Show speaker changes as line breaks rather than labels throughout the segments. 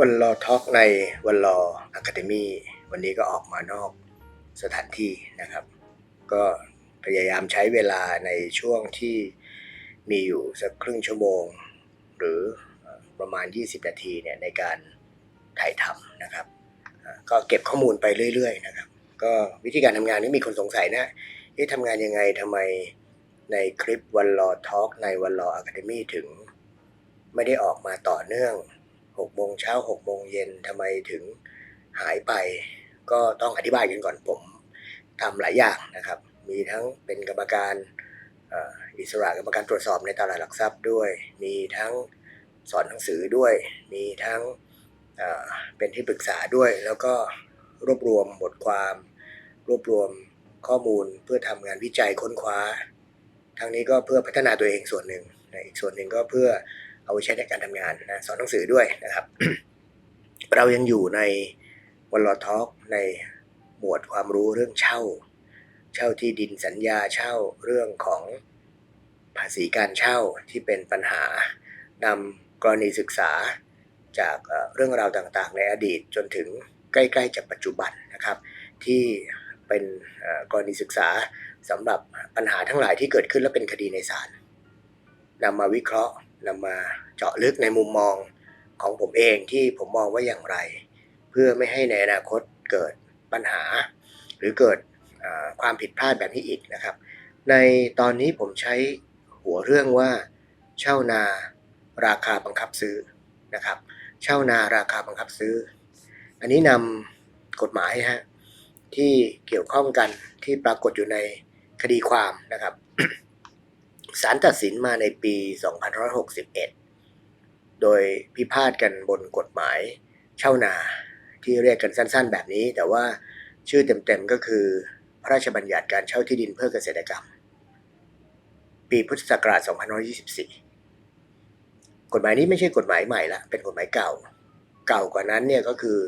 วันรอทอล์กในวันรออะคาเดมีวันนี้ก็ออกมานอกสถานที่นะครับ ก็พยายามใช้เวลาในช่วงที่มีอยู่สักครึ่งชั่วโมง หรือประมาณ 20 นาทีเนี่ยในการถ่ายทำนะครับ ก็เก็บข้อมูลไปเรื่อยๆนะครับ ก็วิธีการทำงานนี่มีคนสงสัยนะเอ๊ะทำงานยังไงทำไมในคลิปวันรอทอล์กในวันรออะคาเดมีถึง ไม่ได้ออกมาต่อเนื่อง 6โมงเช้า6โมงเย็นทำไมถึงหายไป ก็ต้องอธิบายกันก่อนผมทำหลายอย่างนะครับ มีทั้งเป็นกรรมการอิสระกรรมการตรวจสอบในตลาดหลักทรัพย์ด้วย มีทั้งสอนหนังสือด้วย มีทั้งเป็นที่ปรึกษาด้วย แล้วก็รวบรวมบทความ รวบรวมข้อมูลเพื่อทำงานวิจัยค้นคว้า ทั้งนี้ก็เพื่อพัฒนาตัวเองส่วนหนึ่ง อีกส่วนหนึ่งก็เพื่อ เอาไว้ใช้ในการทำงานนะสอนหนังสือด้วยนะครับ เรายังอยู่ในวันลอทอกในหมวดความรู้เรื่องเช่า เช่าที่ดินสัญญาเช่าเรื่องของภาษีการเช่าที่เป็นปัญหานำกรณีศึกษาจากเรื่องราวต่างๆ ในอดีตจนถึงใกล้ๆจากปัจจุบันนะครับ ที่เป็นกรณีศึกษาสำหรับปัญหาทั้งหลายที่เกิดขึ้นและเป็นคดีในศาลนำมาวิเคราะห์ นำมาเจาะลึกในมุมมองของผมเองที่ผมมองว่าอย่างไร เพื่อไม่ให้ในอนาคตเกิดปัญหา หรือเกิดความผิดพลาดแบบนี้อีกนะครับ ในตอนนี้ผมใช้หัวเรื่องว่า เช่านาราคาบังคับซื้อนะครับ เช่านาราคาบังคับซื้อ อันนี้นำกฎหมายฮะที่เกี่ยวข้องกันที่ปรากฏอยู่ในคดีความนะครับ ศาลตัดสินมาในปี 2561 โดยพิพาทกันบนกฎหมายเช่านาที่เรียกกันสั้นๆ แบบนี้ แต่ว่าชื่อเต็มๆก็คือ พระราชบัญญัติการเช่าที่ดินเพื่อเกษตรกรรม ปีพุทธศักราช 2524 กฎหมายนี้ไม่ใช่กฎหมายใหม่ละ เป็นกฎหมายเก่า เก่ากว่านั้นเนี่ยก็คือ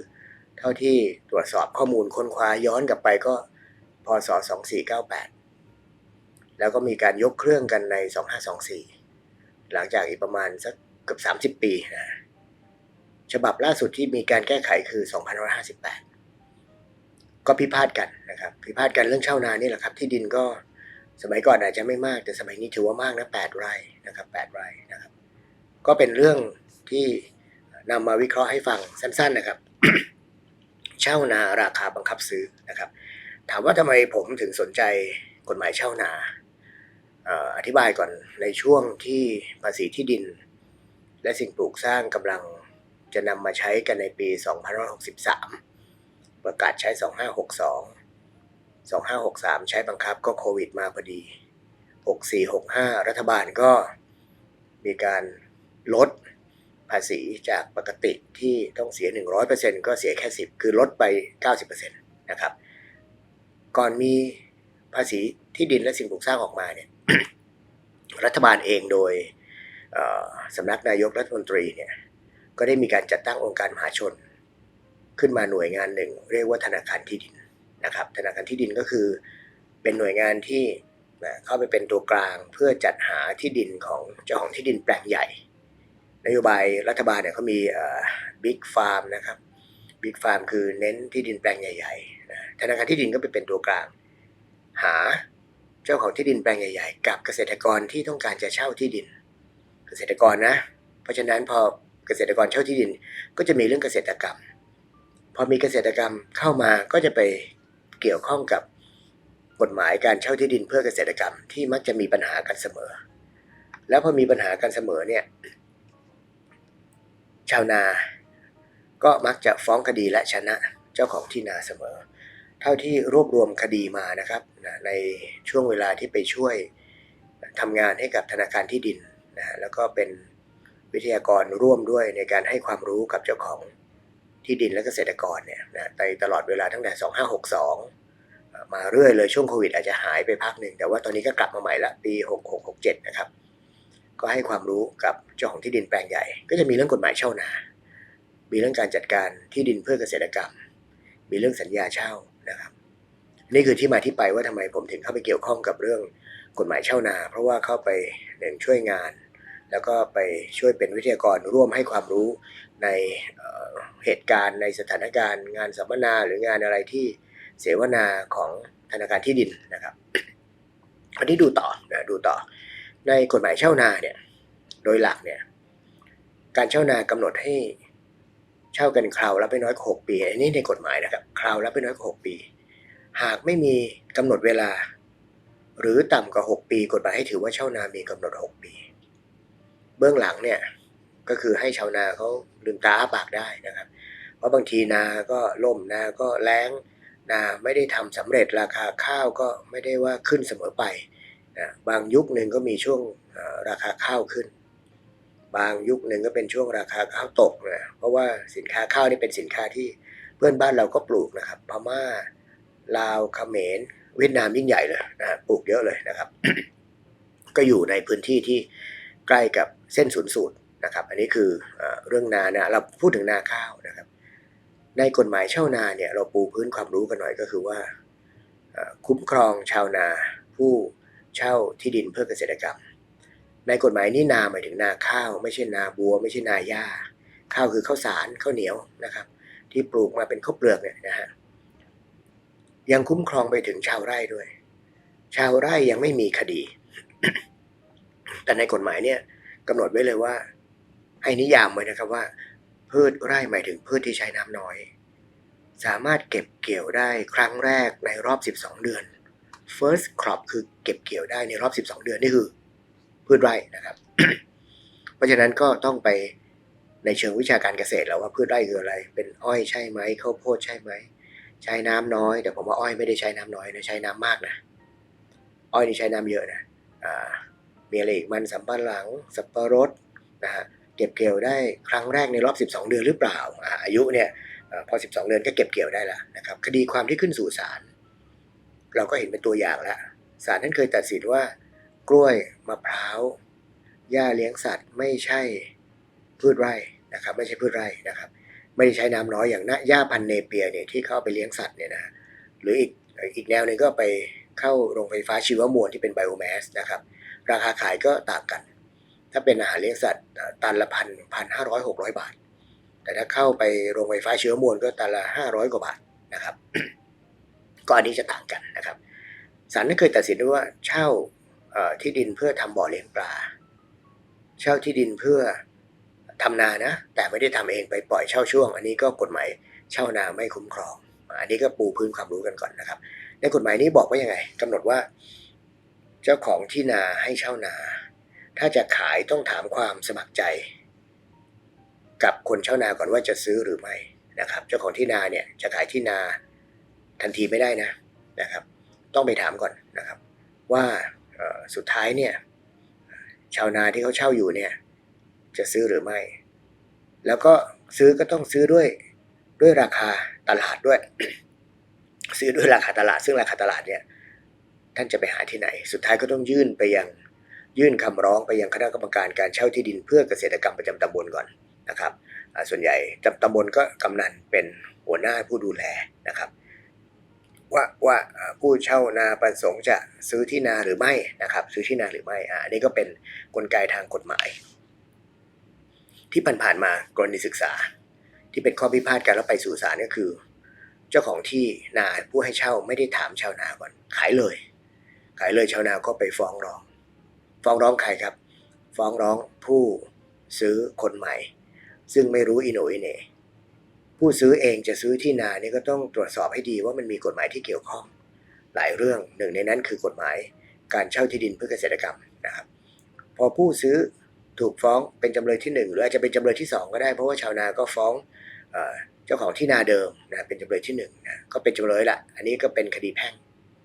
เท่าที่ตรวจสอบข้อมูลค้นคว้าย้อนกลับไปก็พศ 2498 แล้วก็มีการยกเครื่องกันใน 2524 หลังจากอีกประมาณสักเกือบ30 ปีนะฉบับล่าสุดที่มีการแก้ไขคือ 2558 ก็พิพาทกันนะครับ พิพาทกันเรื่องเช่านานี่แหละครับ ที่ดินก็สมัยก่อนอาจจะไม่มากแต่สมัยนี้ถือว่ามากนะ8ไร่นะครับ8ไร่นะครับ ก็เป็นเรื่องที่นำมาวิเคราะห์ให้ฟังสั้น ๆนะครับ เช่านาราคาบังคับซื้อนะครับ ถามว่าทำไมผมถึงสนใจกฎหมายเช่านา อธิบายก่อนในช่วงที่ภาษีที่ดิน และสิ่งปลูกสร้างกำลังจะนำมาใช้กันในปี 2563 ประกาศใช้ 2562 2563 ใช้บังคับก็โควิดมาพอดี 64 65 รัฐบาลก็มีการลดภาษีจากปกติที่ต้องเสีย 100%ก็เสียแค่ 10 คือลดไป 90%นะครับ ก่อนมีภาษีที่ดินและสิ่งปลูกสร้างออกมาเนี่ย รัฐบาลเองโดยสำนักนายกรัฐมนตรีเนี่ยก็ได้มีการจัดตั้งองค์การมหาชน ขึ้นมาหน่วยงานหนึ่ง เรียกว่าธนาคารที่ดินนะครับธนาคารที่ดินก็คือเป็นหน่วยงานที่เข้าไปเป็นตัวกลางเพื่อจัดหาที่ดินของเจ้าของที่ดินแปลงใหญ่ นโยบายรัฐบาลเนี่ยเขามีบิ๊กฟาร์มนะครับบิ๊กฟาร์มคือเน้นที่ดินแปลงใหญ่ๆธนาคารที่ดินก็ไปเป็นตัวกลาง หา เจ้าของที่ดินแปลงใหญ่ ๆ กับเกษตรกรที่ต้องการจะเช่าที่ดิน เกษตรกรนะ เพราะฉะนั้นพอเกษตรกรเช่าที่ดินก็จะมีเรื่องเกษตรกรรม พอมีเกษตรกรรมเข้ามาก็จะไปเกี่ยวข้องกับกฎหมายการเช่าที่ดินเพื่อเกษตรกรรมที่มักจะมีปัญหากันเสมอ แล้วพอมีปัญหากันเสมอเนี่ยชาวนาก็มักจะฟ้องคดีและชนะเจ้าของที่นาเสมอ เท่าที่รวบรวมคดีมานะครับนะในช่วงเวลาที่ไปช่วยทำงานให้กับธนาคารที่ดินนะแล้วก็เป็นวิทยากรร่วมด้วยในการให้ความรู้กับเจ้าของที่ดินและเกษตรกรเนี่ยนะในตลอดเวลาตั้งแต่ 2562 มาเรื่อยเลยช่วงโควิดอาจจะหายไปพักหนึ่ง แต่ว่าตอนนี้ก็กลับมาใหม่ละปี 6667 นะครับ ก็ให้ความรู้กับเจ้าของที่ดินแปลงใหญ่ ก็จะมีเรื่องกฎหมายเช่านา มีเรื่องการจัดการที่ดินเพื่อเกษตรกรรม มีเรื่องสัญญาเช่า นะครับ นี่คือที่มาที่ไปว่าทำไมผมถึงเข้าไปเกี่ยวข้องกับเรื่องกฎหมายเช่านา เพราะว่าเข้าไปหนึ่งช่วยงาน แล้วก็ไปช่วยเป็นวิทยากรร่วมให้ความรู้ในเเหตุการณ์ในสถานการณ์งานสัมมนาหรืองานอะไรที่เสวนาของธนาคารที่ดินนะครับอันนี้ดูต่อนะดูต่อ ในกฎหมายเช่านาเนี่ยโดยหลักเนี่ยการเช่านากำหนดให้เช่ากันคราวละไม่น้อยกว่าหกปีอันนี้ในกฎหมายนะครับ ราวละไม่น้อยกว่าหกปี หากไม่มีกำหนดเวลา หรือต่ำกว่า 6 ปี กฎหมายให้ถือว่าเช่านามีกำหนด 6 ปี เบื้องหลังเนี่ยก็คือให้ชาวนาเขาลืมตาอ้าปากได้นะครับ เพราะบางทีนาก็ล่มนาก็แล้งนาไม่ได้ทำสำเร็จราคาข้าวก็ไม่ได้ว่าขึ้นเสมอไปนะบางยุคหนึ่งก็มีช่วงราคาข้าวขึ้น บางยุคหนึ่งก็เป็นช่วงราคาข้าวตกนะเพราะว่าสินค้าข้าวนี่เป็นสินค้าที่ พื่อนบ้านเราก็ปลูกนะครับ พม่า ลาวเขมร เวียดนามยิ่งใหญ่เลยนะปลูกเยอะเลยนะครับ ก็อยู่ในพื้นที่ที่ใกล้กับเส้นศูนย์สูตรนะครับ อันนี้คือเอ่อเรื่องนานะเราพูดถึงนาข้าวนะครับ ในกฎหมายเช่านาเนี่ย เราปูพื้นความรู้กันหน่อยก็คือว่าคุ้มครองชาวนาผู้เช่าที่ดินเพื่อเกษตรกรรม ในกฎหมายนี้นาหมายถึงนาข้าว ไม่ใช่นาบัว ไม่ใช่นาหญ้า ข้าวคือข้าวสารข้าวเหนียวนะครับ ที่ปลูกมาเป็นข้าวเปลือกเนี่ยนะฮะยังคุ้มครองไปถึงชาวไร่ด้วย ชาวไร่ยังไม่มีคดี แต่ในกฎหมายเนี่ยกำหนดไว้เลยว่า ให้นิยามไว้นะครับว่า พืชไร่หมายถึงพืชที่ใช้น้ำน้อย สามารถเก็บเกี่ยวได้ครั้งแรกในรอบ 12 เดือน first crop คือเก็บเกี่ยวได้ในรอบ 12 เดือนนี่คือ พืชไร่นะครับ เพราะฉะนั้นก็ต้องไป ในเชิงวิชาการเกษตรแล้วว่าพืชไร่คืออะไร เป็นอ้อยใช่ไหมข้าวโพดใช่ไหมใช้น้ำน้อย แต่ผมว่าอ้อยไม่ได้ใช้น้ำน้อยนะใช้น้ำมากนะอ้อยนี่ใช้น้ำเยอะนะอ่ามีอะไรอีกมันสำปะหลัง สับปะรดนะฮะเก็บเกี่ยวได้ครั้งแรกในรอบ 12 เดือนหรือเปล่าอายุเนี่ยอพอ 12 เดือนก็เก็บเกี่ยวได้แล้วนะครับคดีความที่ขึ้นสู่ศาลเราก็เห็นเป็นตัวอย่างแล้วศาลท่านเคยตัดสินว่ากล้วยมะพร้าวหญ้าเลี้ยงสัตว์ไม่ใช่พืชไร่ นะครับ ไม่ใช่พืชไร่นะครับ ไม่ได้ใช้น้ำน้อยอย่างนะหญ้าพันเนเปียเนี่ยที่เข้าไปเลี้ยงสัตว์เนี่ยนะหรืออีกอีกแนวหนึ่งก็ไปเข้าโรงไฟฟ้าชีวมวลที่เป็นไบโอแมสนะครับ ราคาขายก็ต่างกัน ถ้าเป็นอาหารเลี้ยงสัตว์ตันละพันพันห้าร้อยหกร้อยบาท แต่ถ้าเข้าไปโรงไฟฟ้าชีวมวลก็ตันละห้าร้อยกว่าบาทนะครับก็อันนี้จะต่างกันนะครับศาลนั้นเคยตัดสินด้วยว่าเช่าที่ดินเพื่อทำบ่อเลี้ยงปลา เช่าที่ดินเพื่อ ทำนานะ แต่ไม่ได้ทำเองไปปล่อยเช่าช่วง อันนี้ก็กฎหมายเช่านาไม่คุ้มครอง อันนี้ก็ปูพื้นความรู้กันก่อนนะครับ ในกฎหมายนี้บอกว่ายังไงกำหนดว่า เจ้าของที่นาให้เช่านา ถ้าจะขายต้องถามความสมัครใจ กับคนเช่านาก่อนว่าจะซื้อหรือไม่นะครับ เจ้าของที่นาเนี่ยจะขายที่นาทันทีไม่ได้นะนะครับ ต้องไปถามก่อนนะครับ ว่าสุดท้ายเนี่ยชาวนาที่เขาเช่าอยู่เนี่ย จะซื้อหรือไม่ แล้วก็ซื้อก็ต้องซื้อด้วยด้วยราคาตลาดด้วย ซื้อด้วยราคาตลาด ซึ่งราคาตลาดเนี่ย ท่านจะไปหาที่ไหน สุดท้ายก็ต้องยื่นไปยังยื่นคำร้องไปยังคณะกรรมการการเช่าที่ดินเพื่อเกษตรกรรมประจำตำบลก่อนนะครับ ส่วนใหญ่จำตำบลก็กำนันเป็นหัวหน้าผู้ดูแลนะครับ ว่าว่าผู้เช่านาประสงค์จะซื้อที่นาหรือไม่นะครับ ซื้อที่นาหรือไม่อ่าอันนี้ก็เป็นกลไกทางกฎหมาย ที่ผ่านๆมากรณีศึกษา ที่เป็นข้อพิพาทกันแล้วไปสู่ศาลก็คือ เจ้าของที่นาผู้ให้เช่าไม่ได้ถามชาวนาก่อนขายเลย ขายเลยชาวนาก็ไปฟ้องร้อง ฟ้องร้องใครครับ ฟ้องร้องผู้ซื้อคนใหม่ ซึ่งไม่รู้อิโนอิเนผู้ซื้อเองจะซื้อที่นานี่ก็ต้องตรวจสอบให้ดีว่ามันมีกฎหมายที่เกี่ยวข้อง หลายเรื่องหนึ่งในนั้นคือกฎหมายการเช่าที่ดินเพื่อเกษตรกรรมนะครับ พอผู้ซื้อ ถูกฟ้องเป็นจำเลยที่หนึ่งหรืออาจจะเป็นจำเลยที่สองก็ได้ เพราะว่าชาวนาก็ฟ้องเอ่อเจ้าของที่นาเดิมนะเป็นจำเลยที่หนึ่งนะก็เป็นจำเลยละอันนี้ก็เป็นคดีแพ่ง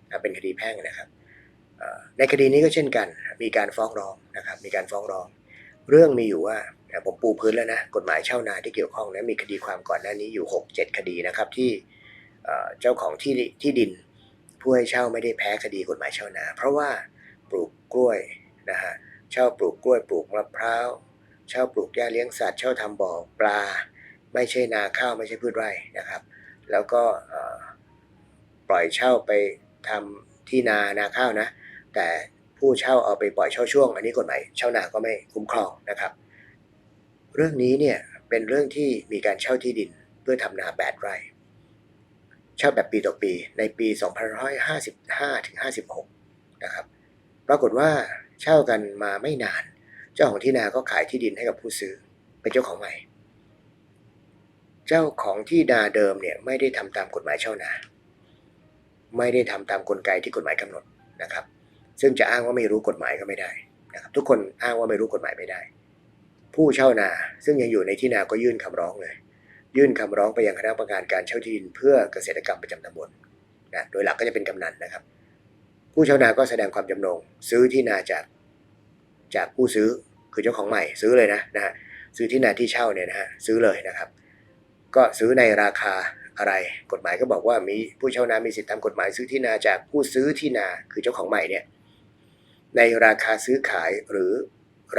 นะเป็นคดีแพ่งนะครับในคดีนี้ก็เช่นกัน มีการฟ้องร้องนะครับมีการฟ้องร้อง เรื่องมีอยู่ว่าผมปูพื้นแล้วนะกฎหมายเช่านาที่เกี่ยวข้องนะมีคดีความก่อนหน้านี้อยู่ 6 7 คดีนะครับที่เจ้าของที่ที่ดิน ผู้ให้เช่าไม่ได้แพ้คดีกฎหมายเช่านา เพราะว่าปลูกกล้วยนะฮะ เช่าปลูกกล้วยปลูกมะพร้าว เช่าปลูกหญ้าเลี้ยงสัตว์เช่าทำบ่อปลา ไม่ใช่นาข้าวไม่ใช่พืชไร่นะครับ แล้วก็ปล่อยเช่าไปทำที่นานาข้าวนะ แต่ผู้เช่าเอาไปปล่อยเช่าช่วง อันนี้กฎหมายเช่านาก็ไม่คุ้มครองนะครับ เรื่องนี้เนี่ยเป็นเรื่องที่มีการเช่าที่ดินเพื่อทำนาแปดไร่เช่าแบบปีต่อปีในปี 2555ถึง56 นะครับ ปรากฏว่า เช่ากันมาไม่นาน เจ้าของที่นาก็ขายที่ดินให้กับผู้ซื้อ เป็นเจ้าของใหม่ เจ้าของที่นาเดิมเนี่ยไม่ได้ทำตามกฎหมายเช่านา ไม่ได้ทำตามกลไกที่กฎหมายกำหนดนะครับ ซึ่งจะอ้างว่าไม่รู้กฎหมายก็ไม่ได้นะครับทุกคนอ้างว่าไม่รู้กฎหมายไม่ได้ ผู้เช่านา ซึ่งยังอยู่ในที่นาก็ยื่นคำร้องเลย ยื่นคำร้องไปยังคณะกรรมการการเช่าที่ดินเพื่อเกษตรกรรมประจำตำบลนะโดยหลักก็จะเป็นกำนันนะครับ ผู้เช่านาก็แสดงความจำนง ซื้อที่นาจากจากผู้ซื้อคือเจ้าของใหม่ซื้อเลยนะนะฮะซื้อที่นาที่เช่าเนี่ยนะฮะซื้อเลยนะครับ ก็ซื้อในราคาอะไร กฎหมายก็บอกว่ามีผู้เช่านา มีสิทธิตามกฎหมายซื้อที่นาจากผู้ซื้อที่นาคือเจ้าของใหม่เนี่ยในราคาซื้อขายหรือ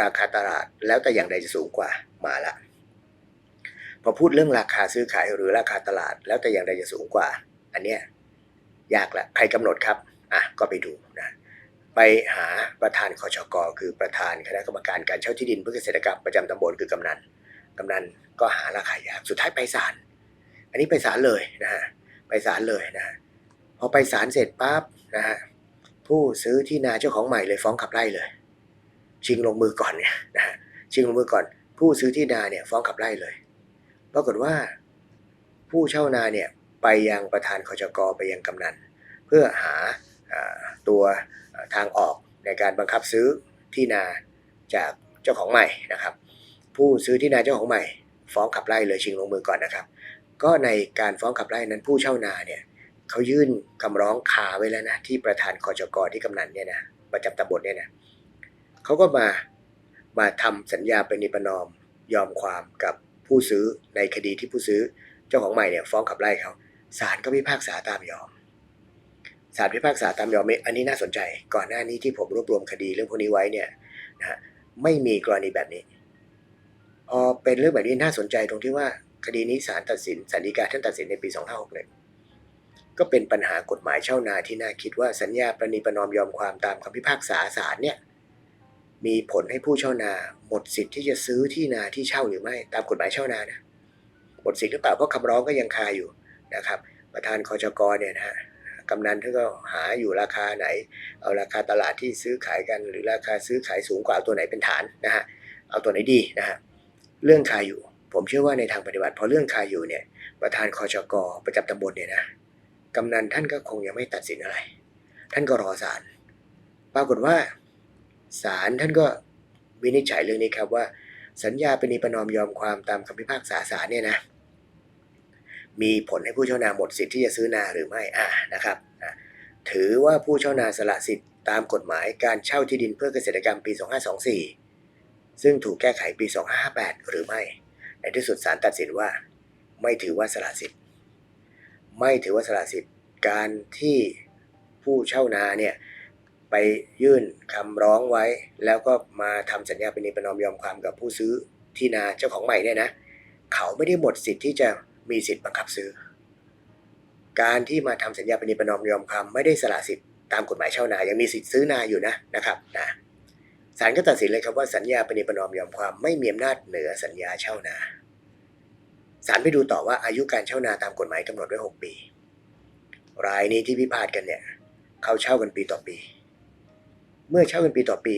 ราคาตลาดแล้วแต่อย่างใดจะสูงกว่ามาละพอพูดเรื่องราคาซื้อขายหรือราคาตลาดแล้วแต่อย่างใดจะสูงกว่า อันเนี้ยยากละใครกำหนดครับ อะก็ไปดูนะไปหาประธานคอชกคือประธานคณะกรรมการการเช่าที่ดินเพื่อเกษตรกรรมประจำตำบลคือกำนันกำนันก็หาราคายากสุดท้ายไปศาลอันนี้ไปศาลเลยนะฮะไปศาลเลยนะพอไปศาลเสร็จปั๊บนะฮะผู้ซื้อที่นาเจ้าของใหม่เลยฟ้องขับไล่เลย ชิงลงมือก่อนเนี่ยนะฮะชิงลงมือก่อน ผู้ซื้อที่นาเนี่ยฟ้องขับไล่เลยปรากฏว่า ผู้เช่านาเนี่ยไปยังประธานคอชกไปยังกำนัน เพื่อหา ตัวทางออกในการบังคับซื้อที่นาจากเจ้าของใหม่นะครับ ผู้ซื้อที่นาเจ้าของใหม่ ฟ้องขับไล่เลยชิงลงมือก่อนนะครับ ก็ในการฟ้องขับไล่นั้นผู้เช่านาเนี่ยเขายื่นคำร้องคาไว้แล้วนะที่ประธานคชกที่กำนันเนี่ยนะประจำตำบลเนี่ยนะเขาก็มามาทำสัญญาเป็นนิปนอมยอมความกับผู้ซื้อในคดีที่ผู้ซื้อเจ้าของใหม่เนี่ยฟ้องขับไล่เขาศาลก็พิพากษาตามยอม ศาลพิพากษาตามยอมอันนี้น่าสนใจ ก่อนหน้านี้ที่ผมรวบรวมคดีเรื่องพวกนี้ไว้เนี่ยนะฮะไม่มีกรณีแบบนี้พอเป็นเรื่องแบบนี้น่าสนใจตรงที่ว่าคดีนี้ศาลตัดสินศาลฎีกาท่านตัดสินในปี 2561 ก็เป็นปัญหากฎหมายเช่านาที่น่าคิดว่าสัญญาประนีประนอมยอมความตามคำพิพากษาศาลเนี่ยมีผลให้ผู้เช่านาหมดสิทธิ์ที่จะซื้อที่นาที่เช่าหรือไม่ตามกฎหมายเช่านานะหมดสิทธิ์หรือเปล่าเพราะคำร้องก็ยังคาอยู่นะครับ ประธานคอจกเนี่ยนะฮะ กำนันท่านก็หาอยู่ราคาไหน เอาราคาตลาดที่ซื้อขายกัน หรือราคาซื้อขายสูงกว่าเอาตัวไหนเป็นฐานนะฮะเอาตัวไหนดีนะฮะเรื่องคาอยู่ ผมเชื่อว่าในทางปฏิบัติพอเรื่องคาอยู่เนี่ยประธานคอจกประจำตำบลเนี่ยนะกำนันท่านก็คงยังไม่ตัดสินอะไร ท่านก็รอศาลปรากฏว่าศาลท่านก็วินิจฉัยเรื่องนี้ครับว่า สัญญาเป็นนิประนอมยอมความตามคำพิพากษาศาลเนี่ยนะ มีผลให้ผู้เช่านาหมดสิทธิ์ที่จะซื้อนาหรือไม่อ่านะครับถือว่าผู้เช่านาสละสิทธิ์ตามกฎหมายการเช่าที่ดินเพื่อเกษตรกรรมปี 2524 ซึ่งถูกแก้ไขปี 2558 หรือไม่ ในที่สุดศาลตัดสินว่า ไม่ถือว่าสละสิทธิ์ ไม่ถือว่าสละสิทธิ์ การที่ผู้เช่านาเนี่ยไปยื่นคำร้องไว้ แล้วก็มาทำสัญญาเป็นนิประนอมยอมความกับผู้ซื้อที่นาเจ้าของใหม่เนี่ยนะ เขาไม่ได้หมดสิทธิ์ที่จะ มีสิทธิ์บังคับซื้อ การที่มาทำสัญญาปณิประนอมยอมความไม่ได้สละสิทธิ์ตามกฎหมายเช่านา ยังมีสิทธิ์ซื้อนาอยู่นะนะครับนะศาลก็ตัดสินเลยครับว่าสัญญาปณิประนอมยอมความไม่มีอำนาจเหนือสัญญาเช่านาศาลไปดูต่อว่าอายุการเช่านาตามกฎหมายกำหนดไว้ 6 ปี รายนี้ที่พิพาทกันเนี่ยเขาเช่ากันปีต่อปี เมื่อเช่ากันปีต่อปี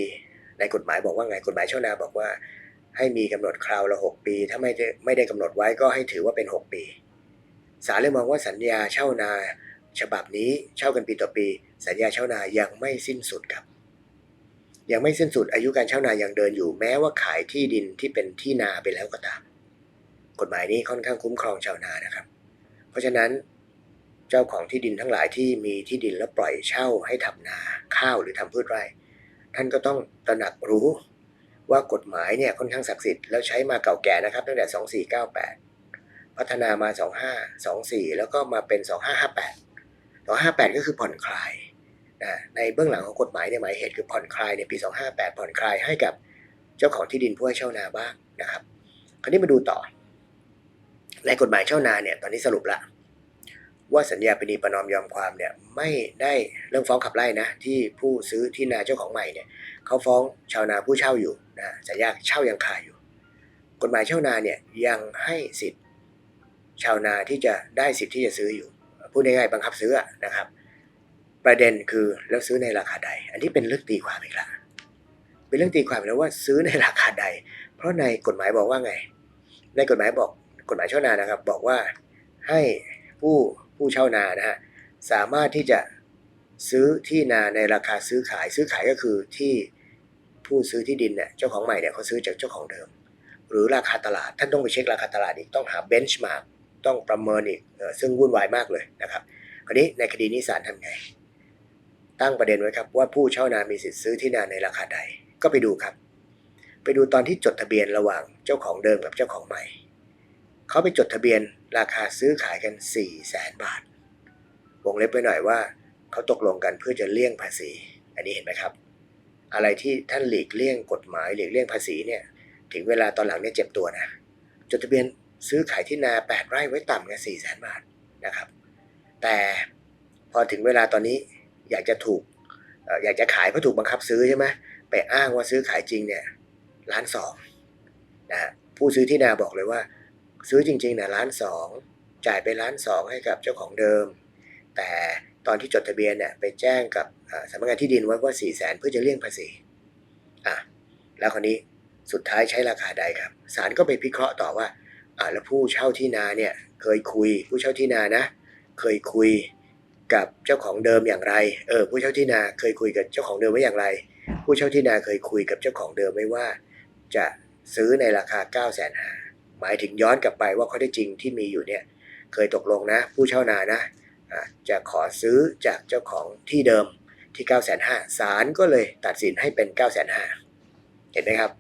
ในกฎหมายบอกว่าไงกฎหมายเช่านาบอกว่า ให้มีกำหนดคราวละ 6 ปี ถ้าไม่ได้ไม่ได้กำหนดไว้ก็ให้ถือว่าเป็น 6 ปีศาลเลยมองว่าสัญญาเช่านา ฉบับนี้เช่ากันปีต่อปี สัญญาเช่านายังไม่สิ้นสุดครับยังไม่สิ้นสุดอายุการเช่านายังเดินอยู่แม้ว่าขายที่ดินที่เป็นที่นาไปแล้วก็ตาม กฎหมายนี้ค่อนข้างคุ้มครองชาวนานะครับ เพราะฉะนั้น เจ้าของที่ดินทั้งหลายที่มีที่ดินแล้วปล่อยเช่าให้ทำนาข้าวหรือทำพืชไร่ ท่านก็ต้องตระหนักรู้ ว่ากฎหมายเนี่ยค่อนข้างศักดิ์สิทธิ์แล้วใช้มาเก่าแก่นะครับตั้งแต่ 2498 พัฒนามา 2524 แล้วก็มาเป็น 2558 2558 ก็คือผ่อนคลายนะในเบื้องหลังของกฎหมายเนี่ยหมายเหตุคือผ่อนคลายในปี 258 ผ่อนคลายให้กับเจ้าของที่ดินผู้ให้เช่านาบ้างนะครับ คราวนี้มาดูต่อ ในกฎหมายเช่านาเนี่ยตอนนี้สรุปละว่าสัญญาปณีประนอมยอมความเนี่ยไม่ได้เรื่องฟ้องขับไล่นะ ที่ผู้ซื้อที่นาเจ้าของใหม่เนี่ยเขาฟ้องชาวนาผู้เช่าอยู่ นะสัญญาเช่ายังคาอยู่ กฎหมายเช่านาเนี่ยยังให้สิทธิ์ชาวนาที่จะได้สิทธิ์ที่จะซื้ออยู่ พูดง่ายๆบังคับซื้อนะครับ ประเด็นคือแล้วซื้อในราคาใด อันนี้เป็นเรื่องตีความอีกละเป็นเรื่องตีความแล้วว่าซื้อในราคาใด เพราะในกฎหมายบอกว่าไง ในกฎหมายบอกกฎหมายเช่านานะครับ บอกว่าให้ผู้ผู้เช่านานะฮะสามารถที่จะซื้อที่นาในราคาซื้อขายซื้อขายก็คือที่ ผู้ซื้อที่ดินเนี่ยเจ้าของใหม่เนี่ยเขาซื้อจากเจ้าของเดิม หรือราคาตลาดท่านต้องไปเช็คราคาตลาดอีกต้องหาเบนช์มาร์กต้องประเมินอีกออซึ่งวุ่นวายมากเลยนะครับคราวนี้ในคดีนี้ศาลทำไง ตั้งประเด็นไว้ครับว่าผู้เช่านามีสิทธิ์ซื้อที่นาในราคาใด ก็ไปดูครับ ไปดูตอนที่จดทะเบียนระหว่างเจ้าของเดิมกับเจ้าของใหม่เขาไปจดทะเบียนราคาซื้อขายกัน4 0 0แสนบาทวงเล็บไปหน่อยว่าเขาตกลงกันเพื่อจะเลี่ยงภาษี อันนี้เห็นไหมครับ อะไรที่ท่านหลีกเลี่ยงกฎหมายหลีกเลี่ยงภาษีเนี่ยถึงเวลาตอนหลังเนี่ยเจ็บตัวนะจดทะเบียนซื้อขายที่นา 8 ไร่ไว้ต่ำกัน4แสนบาทนะครับ แต่พอถึงเวลาตอนนี้อยากจะถูกอยากจะขายเพราะถูกบังคับซื้อใช่ไหมไปอ้างว่าซื้อขายจริงเนี่ยล้านสองนะผู้ซื้อที่นาบอกเลยว่า ซื้อจริงๆนะล้านสองจ่ายไปล้านสองให้กับเจ้าของเดิม แต่ตอนที่จดทะเบียนเนี่ยไปแจ้งกับ สำนักงานที่ดินไว้ว่า4ี่แสนเพื่อจะเลี่ยงภาษีอะแล้วคนนี้สุดท้ายใช้ราคาใดครับศาลก็ไปพิเคราะห์ต่อว่าอ่าแล้วผู้เช่าที่นาเนี่ยเคยคุยผู้เช่าที่นานะ เคยคุยกับเจ้าของเดิมอย่างไรเออผู้เช่าที่นาเคยคุยกับเจ้าของเดิมไว้อย่างไร ผู้เช่าที่นาเคยคุยกับเจ้าของเดิมไว้ว่า จะซื้อในราคา9 5 0 0 0 0หมายถึงย้อนกลับไปว่าข้อเท็จจริงที่มีอยู่เนี่ยเคยตกลงนะ ผู้เช่านานะจะขอซื้อจากเจ้าของที่เดิม ที่ 9 5 0 0 0ศาลก็เลยตัดสินให้เป็น 9 5 0 0 0เห็นไหมครับ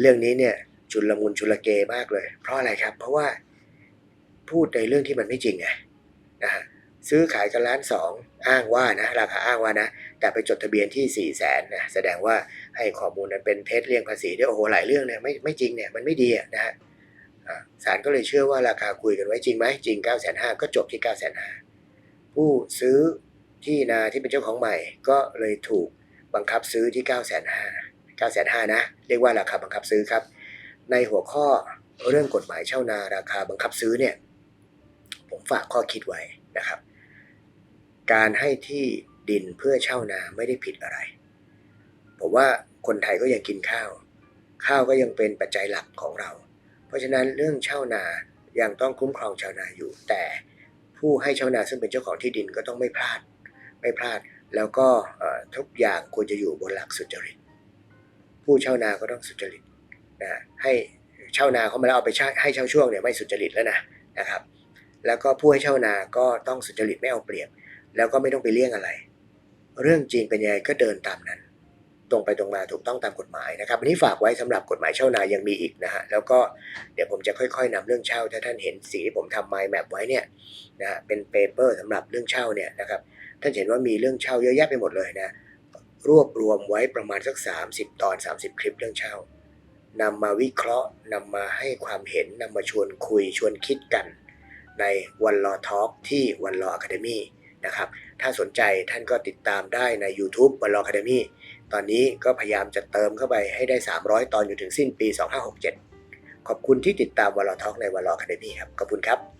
เรื่องนี้เนี่ยชุลมุนชุลเกมากเลย เพราะอะไรครับ เพราะว่าพูดในเรื่องที่มันไม่จริงไงนะฮะซื้อขายกันล้านสองอ้างว่านะราคาอ้างว่านะ แต่ไปจดทะเบียนที่4ี่แสนนะแสดงว่าให้ข้อมูลนั้นเป็นเท็จเลี่ยงภาษีด้วยโอ้โหหลายเรื่องเนี่ยไม่ไม่จริงเนี่ยมันไม่ดีนะฮะอ่าศาลก็เลยเชื่อว่าราคาคุยกันไว้จริงไหมจริง9 5 0 0 0ก็จบที่9 5 0 0 0ผู้ซื้อ ที่นาที่เป็นเจ้าของใหม่ ก็เลยถูกบังคับซื้อที่ 9 5 0 0 0 9 5 0 0 0นะ เรียกว่าราคาบังคับซื้อครับ ในหัวข้อเรื่องกฎหมายเช่านาราคาบังคับซื้อเนี่ย ผมฝากข้อคิดไว้นะครับ การให้ที่ดินเพื่อเช่านาไม่ได้ผิดอะไร ผมว่าคนไทยก็ยังกินข้าว ข้าวก็ยังเป็นปัจจัยหลักของเรา เพราะฉะนั้นเรื่องเช่านายังต้องคุ้มครองชาวนาอยู่ แต่ผู้ให้เช่านาซึ่งเป็นเจ้าของที่ดินก็ต้องไม่พลาด ไม่พลาด แล้วก็ทุกอย่างควรจะอยู่บนหลักสุจริต ผู้เช่านาก็ต้องสุจริตนะให้เช่านาเขามาแล้วเอาไปเช่าให้เช่าช่วงเนี่ยไม่สุจริตแล้วนะนะครับ แล้วก็ผู้ให้เช่านาก็ต้องสุจริตไม่เอาเปรียบ แล้วก็ไม่ต้องไปเลี่ยงอะไร เรื่องจริงเป็นยังไงก็เดินตามนั้น ตรงไปตรงมาถูกต้องตามกฎหมายนะครับวันนี้ฝากไว้สำหรับกฎหมายเช่านายังมีอีกนะฮะแล้วก็เดี๋ยวผมจะค่อยๆนำเรื่องเช่าถ้าท่านเห็นสิ่งที่ผมทำ mind map ไว้เนี่ยนะฮะเป็นเปเปอร์สำหรับเรื่องเช่าเนี่ยนะครับ ท่านเห็นว่ามีเรื่องเช่าเยอะแยะไปหมดเลยนะ รวบรวมไว้ประมาณสัก 30 ตอน 30 คลิปเรื่องเช่านำมาวิเคราะห์นำมาให้ความเห็นนำมาชวนคุยชวนคิดกัน ในวันรอทอล์กที่วันรออะคาเดมี่นะครับ ถ้าสนใจท่านก็ติดตามได้ใน YouTube วันรออะคาเดมี่ตอนนี้ก็พยายามจะเติมเข้าไปให้ได้ 300 ตอนอยู่ถึงสิ้นปี 2567 ขอบคุณที่ติดตามวันรอทอล์กในวันรออะคาเดมี่ครับ ขอบคุณครับ